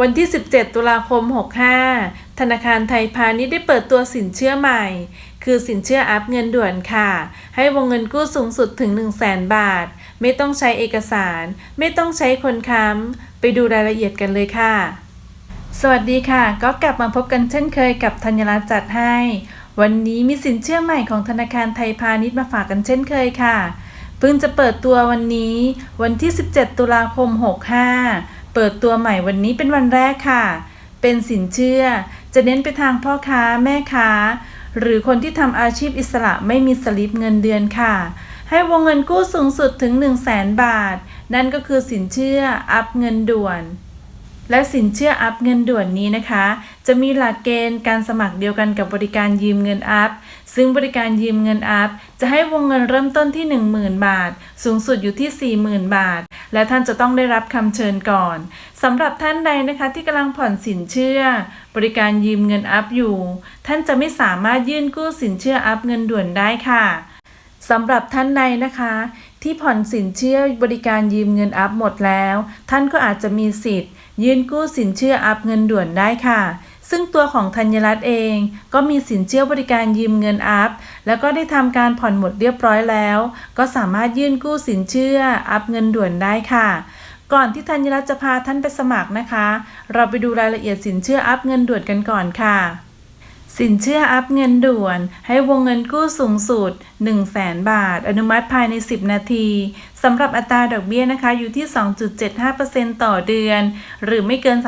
วันที่ 17 ตุลาคม 65 ธนาคารไทยพาณิชย์ได้เปิดตัวสินเชื่อใหม่ คือสินเชื่ออัพเงินด่วนค่ะ ให้วงเงินกู้สูงสุดถึง 1 0 0 0 0แบาท ไม่ต้องใช้เอกสาร ไม่ต้องใช้คนค้ำ ไปดูรายละเอียดกันเลยค่ะ สวัสดีค่ะ ก็กลับมาพบกันเช่นเคยกับธัญรัตน์จัดให้ วันนี้มีสินเชื่อใหม่ของธนาคารไทยพาณิชย์มาฝากกันเช่นเคยค่ะ เพิ่งจะเปิดตัววันนี้ วันที่ 17 ตุลาคม 65 เปิดตัวใหม่วันนี้เป็นวันแรกค่ะ เป็นสินเชื่อ จะเน้นไปทางพ่อค้าแม่ค้า หรือคนที่ทำอาชีพอิสระไม่มีสลิปเงินเดือนค่ะ ให้วงเงินกู้สูงสุดถึง 1 0 0 0 0แบาท นั่นก็คือสินเชื่ออัพเงินด่วน และสินเชื่ออัพเงินด่วนนี้นะคะ จะมีหลักเกณฑ์การสมัครเดียวกันกับบริการยืมเงินอัพ ซึ่งบริการยืมเงินอัพ จะให้วงเงินเริ่มต้นที่ 10,000 บาท สูงสุดอยู่ที่ 40,000 บาท และท่านจะต้องได้รับคำเชิญก่อนสำหรับท่านใดนะคะที่กำลังผ่อนสินเชื่อ บริการยืมเงินอัพอยู่ ท่านจะไม่สามารถยื่นกู้สินเชื่ออัพเงินด่วนได้ค่ะสำหรับท่านใดนะคะ ที่ผ่อนสินเชื่อบริการยืมเงินอัพหมดแล้ว ท่านก็อาจจะมีสิทธิ์ ยื่นกู้สินเชื่ออัพเงินด่วนได้ค่ะ ซึ่งตัวของธัญรัตน์เอง ก็มีสินเชื่อบริการยืมเงินอัพ แล้วก็ได้ทำการผ่อนหมดเรียบร้อยแล้ว ก็สามารถยื่นกู้สินเชื่ออัพเงินด่วนได้ค่ะก่อนที่ธัญรัตน์จะพาท่านไปสมัครนะคะ เราไปดูรายละเอียดสินเชื่ออัพเงินด่วนกันก่อนค่ะ สินเชื่ออัพเงินด่วน ให้วงเงินกู้สูงสุด 1 0 0 0 0แบาท อนุมัติภายใน 10 นาทีสำหรับอัตราดอกเบี้ยนะคะอยู่ที่ 2.75%ต่อเดือน หรือไม่เกิน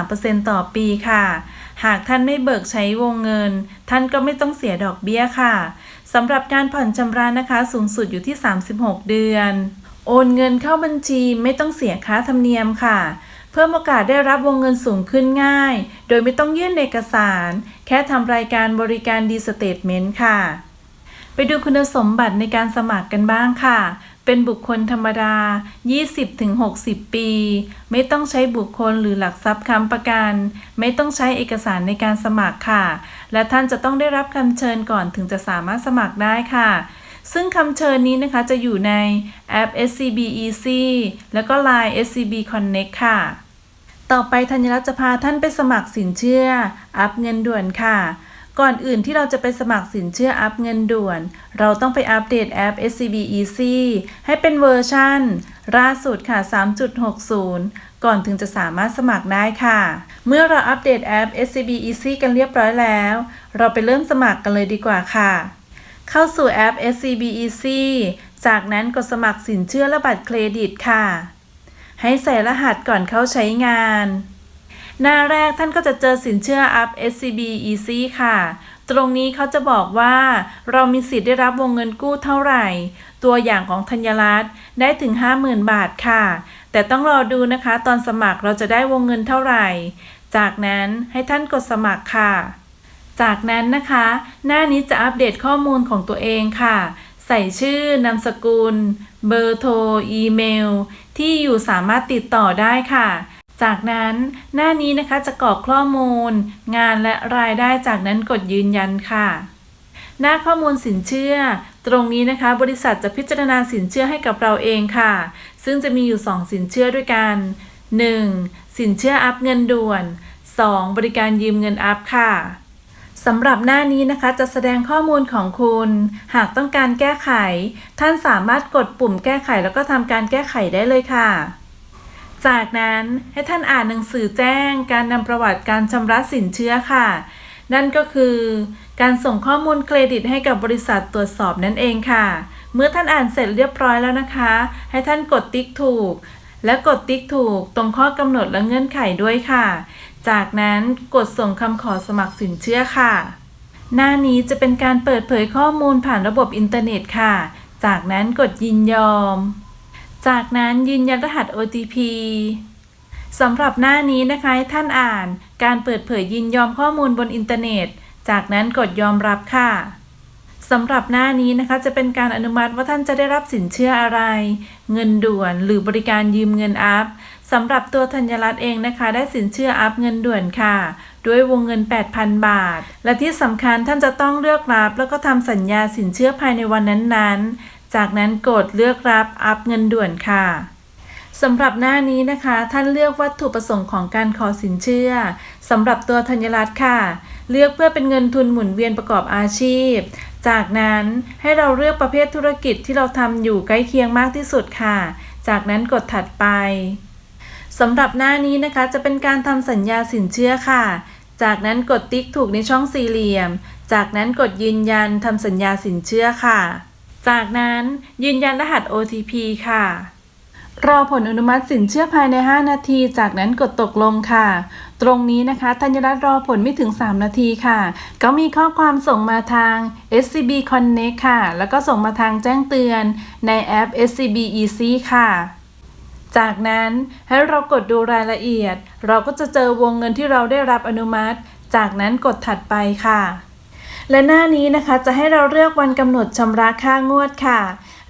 33%ต่อปีค่ะ หากท่านไม่เบิกใช้วงเงิน ท่านก็ไม่ต้องเสียดอกเบี้ยค่ะสำหรับการผ่อนชำระนะคะ สูงสุดอยู่ที่ 36 เดือน โอนเงินเข้าบัญชีไม่ต้องเสียค่าธรรมเนียมค่ะ เพิ่มโอกาสได้รับวงเงินสูงขึ้นง่าย โดยไม่ต้องยื่นเอกสาร แค่ทำรายการบริการดีสเตทเมนต์ค่ะ ไปดูคุณสมบัติในการสมัครกันบ้างค่ะ เป็นบุคคลธรรมดา 20-60 ปี ไม่ต้องใช้บุคคลหรือหลักทรัพย์ค้ำประกัน ไม่ต้องใช้เอกสารในการสมัครค่ะ และท่านจะต้องได้รับคำเชิญก่อนถึงจะสามารถสมัครได้ค่ะ ซึ่งคำเชิญนี้นะคะจะอยู่ในแอป SCB Easy แล้วก็ Line SCB Connect ค่ะ ต่อไปธัญรัตน์จะพาท่านไปสมัครสินเชื่อ อัพเงินด่วนค่ะ ก่อนอื่นที่เราจะไปสมัครสินเชื่ออัพเงินด่วน เราต้องไปอัปเดตแอป SCB Easy ให้เป็นเวอร์ชันล่าสุดค่ะ 3.60 ก่อนถึงจะสามารถสมัครได้ค่ะ เมื่อเราอัปเดตแอป SCB Easy กันเรียบร้อยแล้ว เราไปเริ่มสมัครกันเลยดีกว่าค่ะ เข้าสู่แอป SCB Easy จากนั้นกดสมัครสินเชื่อและบัตรเครดิตค่ะ ให้ใส่รหัสก่อนเข้าใช้งาน หน้าแรกท่านก็จะเจอสินเชื่อ Up SCB Easy ค่ะ ตรงนี้เขาจะบอกว่า เรามีสิทธิ์ได้รับวงเงินกู้เท่าไหร่ ตัวอย่างของธัญรัตน์ได้ถึง 50,000 บาทค่ะ แต่ต้องรอดูนะคะ ตอนสมัครเราจะได้วงเงินเท่าไหร่ จากนั้นให้ท่านกดสมัครค่ะ จากนั้นนะคะ หน้านี้จะอัปเดตข้อมูลของตัวเองค่ะ ใส่ชื่อนามสกุล เบอร์โทร อีเมล ที่อยู่สามารถติดต่อได้ค่ะ จากนั้นหน้านี้นะคะจะกรอกข้อมูล งานและรายได้จากนั้นกดยืนยันค่ะ หน้าข้อมูลสินเชื่อ ตรงนี้นะคะ บริษัทจะพิจารณาสินเชื่อให้กับเราเองค่ะ ซึ่งจะมีอยู่ 2 สินเชื่อด้วยกัน 1. สินเชื่ออัพเงินด่วน 2. บริการยืมเงินอัพค่ะ สำหรับหน้านี้นะคะจะแสดงข้อมูลของคุณ หากต้องการแก้ไข ท่านสามารถกดปุ่มแก้ไขแล้วก็ทำการแก้ไขได้เลยค่ะ จากนั้นให้ท่านอ่านหนังสือแจ้ง การนำประวัติการชำระสินเชื่อค่ะ นั่นก็คือ การส่งข้อมูลเครดิตให้กับบริษัทตรวจสอบนั่นเองค่ะ เมื่อท่านอ่านเสร็จเรียบร้อยแล้วนะคะ ให้ท่านกดติ๊กถูกและกดติ๊กถูกตรงข้อกำหนดและเงื่อนไขด้วยค่ะ จากนั้นกดส่งคำขอสมัครสินเชื่อค่ะ หน้านี้จะเป็นการเปิดเผยข้อมูลผ่านระบบอินเทอร์เน็ตค่ะ จากนั้นกดยินยอม จากนั้นยืนยันรหัส OTP สำหรับหน้านี้นะคะท่านอ่านการเปิดเผยยินยอมข้อมูลบนอินเทอร์เน็ต จากนั้นกดยอมรับค่ะสำหรับหน้านี้นะคะจะเป็นการอนุมัติว่าท่านจะได้รับสินเชื่ออะไร เงินด่วนหรือบริการยืมเงินอัพ สำหรับตัวธัญรัตน์เองนะคะ ได้สินเชื่ออัพเงินด่วนค่ะ ด้วยวงเงิน 8,000 บาท และที่สำคัญท่านจะต้องเลือกรับ แล้วก็ทำสัญญาสินเชื่อภายในวันนั้นๆ จากนั้นกดเลือกรับอัพเงินด่วนค่ะสำหรับหน้านี้นะคะ ท่านเลือกวัตถุประสงค์ของการขอสินเชื่อสำหรับตัวธัญรัตน์ค่ะ เลือกเพื่อเป็นเงินทุนหมุนเวียนประกอบอาชีพ จากนั้นให้เราเลือกประเภทธุรกิจที่เราทำอยู่ใกล้เคียงมากที่สุดค่ะ จากนั้นกดถัดไป สำหรับหน้านี้นะคะจะเป็นการทำสัญญาสินเชื่อค่ะ จากนั้นกดติ๊กถูกในช่องสี่เหลี่ยม จากนั้นกดยืนยันทำสัญญาสินเชื่อค่ะ จากนั้นยืนยันรหัส OTP ค่ะ รอผลอนุมัติสินเชื่อภายใน 5 นาที จากนั้นกดตกลงค่ะ ตรงนี้นะคะธัญรัตน์รอผลไม่ถึง 3 นาทีค่ะ ก็มีข้อความส่งมาทาง SCB Connect ค่ะ แล้วก็ส่งมาทางแจ้งเตือนในแอป SCB Easy ค่ะ จากนั้นให้เรากดดูรายละเอียด เราก็จะเจอวงเงินที่เราได้รับอนุมัติ จากนั้นกดถัดไปค่ะ และหน้านี้นะคะจะให้เราเลือกวันกำหนดชำระค่างวดค่ะ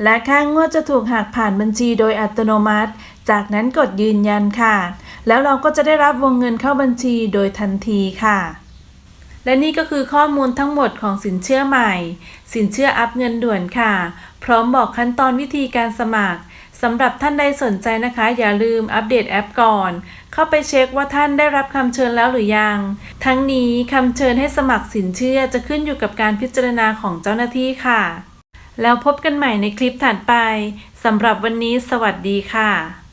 และค่างวดจะถูกหักผ่านบัญชีโดยอัตโนมัติ จากนั้นกดยืนยันค่ะ แล้วเราก็จะได้รับวงเงินเข้าบัญชีโดยทันทีค่ะและนี่ก็คือข้อมูลทั้งหมดของสินเชื่อใหม่ สินเชื่ออัพเงินด่วนค่ะ พร้อมบอกขั้นตอนวิธีการสมัคร สำหรับท่านใดสนใจนะคะ อย่าลืมอัปเดตแอปก่อน เข้าไปเช็คว่าท่านได้รับคำเชิญแล้วหรือยัง ทั้งนี้คำเชิญให้สมัครสินเชื่อจะขึ้นอยู่กับการพิจารณาของเจ้าหน้าที่ค่ะ แล้วพบกันใหม่ในคลิปถัดไปสำหรับวันนี้สวัสดีค่ะ